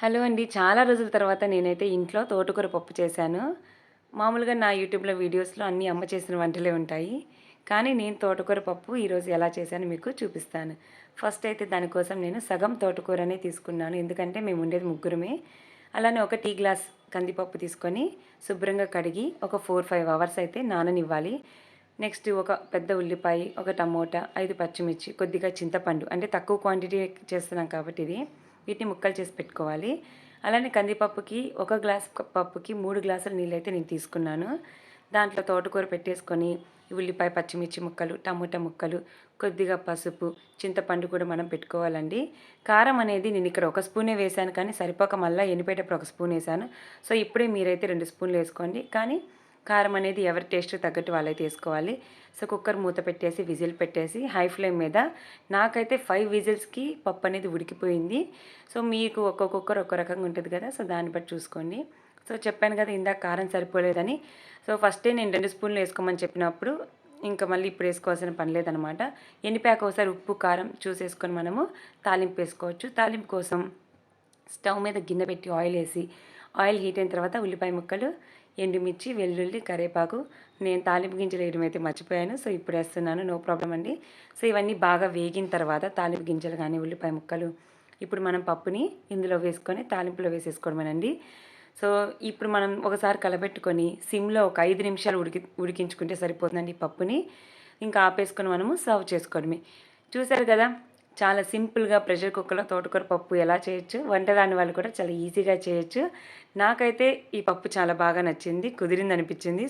Hello అండి. చాలా రోజుల తర్వాత నేనైతే ఇంట్లో తోటకూర పప్పు చేశాను. మామూలుగా నా యూట్యూబ్లో వీడియోస్లో అన్నీ అమ్మ చేసిన వంటలే ఉంటాయి. కానీ నేను తోటకూర పప్పు ఈరోజు ఎలా చేశాను మీకు చూపిస్తాను. ఫస్ట్ అయితే దానికోసం నేను సగం తోటకూరనే తీసుకున్నాను. ఎందుకంటే మేము ఉండేది ముగ్గురమే. అలానే ఒక టీ గ్లాస్ కందిపప్పు తీసుకొని శుభ్రంగా కడిగి ఒక ఫోర్ ఫైవ్ అవర్స్ అయితే నాననివ్వాలి. నెక్స్ట్ ఒక పెద్ద ఉల్లిపాయ ఒక టమోటా ఐదు పచ్చిమిర్చి కొద్దిగా చింతపండు అంటే తక్కువ క్వాంటిటీ చేస్తున్నాం కాబట్టి ఇది. వీటిని ముక్కలు చేసి పెట్టుకోవాలి. అలానే కందిపప్పుకి ఒక గ్లాస్ పప్పుకి మూడు గ్లాసుల నీళ్ళు అయితే నేను తీసుకున్నాను. దాంట్లో తోటకూర పెట్టేసుకొని ఉల్లిపాయ పచ్చిమిర్చి ముక్కలు టమోటా ముక్కలు కొద్దిగా పసుపు చింతపండు కూడా మనం పెట్టుకోవాలండి. కారం అనేది నేను ఇక్కడ ఒక స్పూనే వేశాను కానీ సరిపోక మళ్ళీ ఎనిపేటప్పుడు ఒక స్పూన్ వేసాను సో ఇప్పుడే మీరైతే రెండు స్పూన్లు వేసుకోండి. కానీ కారం అనేది ఎవరి టేస్ట్ తగ్గట్టు వాళ్ళైతే వేసుకోవాలి సో కుక్కర్ మూత పెట్టేసి విజిల్ పెట్టేసి హై ఫ్లేమ్ మీద నాకైతే ఫైవ్ విజిల్స్కి పప్పు అనేది ఉడికిపోయింది. సో మీకు ఒక్కొక్క కుక్కర్ ఒక్కో రకంగా ఉంటుంది కదా సో దాన్ని బట్టి చూసుకోండి. సో చెప్పాను కదా ఇందాక కారం సరిపోలేదని. సో ఫస్టే నేను రెండు స్పూన్లు వేసుకోమని చెప్పినప్పుడు ఇంకా మళ్ళీ ఇప్పుడు వేసుకోవాల్సిన పని లేదనమాట. ఎన్నిపాక ఒకసారి ఉప్పు కారం చూసేసుకొని మనము తాలింపు వేసుకోవచ్చు. తాలింపు కోసం స్టవ్ మీద గిన్నె పెట్టి ఆయిల్ వేసి ఆయిల్ హీట్ అయిన తర్వాత ఉల్లిపాయ ముక్కలు ఎండుమిర్చి వెల్లుల్లి కరేపాకు నేను తాలింపు గింజలు వేయడం అయితే మర్చిపోయాను. సో ఇప్పుడు వేస్తున్నాను. నో ప్రాబ్లం అండి. సో ఇవన్నీ బాగా వేగిన తర్వాత తాలింపు గింజలు కానీ ఉల్లిపాయ ముక్కలు ఇప్పుడు మనం పప్పుని ఇందులో వేసుకొని తాలింపులో వేసేసుకోవడమేనండి. సో ఇప్పుడు మనం ఒకసారి కలబెట్టుకొని సిమ్లో ఒక ఐదు నిమిషాలు ఉడికి ఉడికించుకుంటే సరిపోతుందండి పప్పుని. ఇంకా ఆపేసుకొని మనము సర్వ్ చేసుకోవడమే. చూసారు కదా? చాలా సింపుల్గా ప్రెషర్ కుక్కర్లో తోటకూర పప్పు ఎలా చేయొచ్చు వంట రాని వాళ్ళు కూడా చాలా ఈజీగా చేయొచ్చు. నాకైతే ఈ పప్పు చాలా బాగా నచ్చింది కుదిరింది అనిపించింది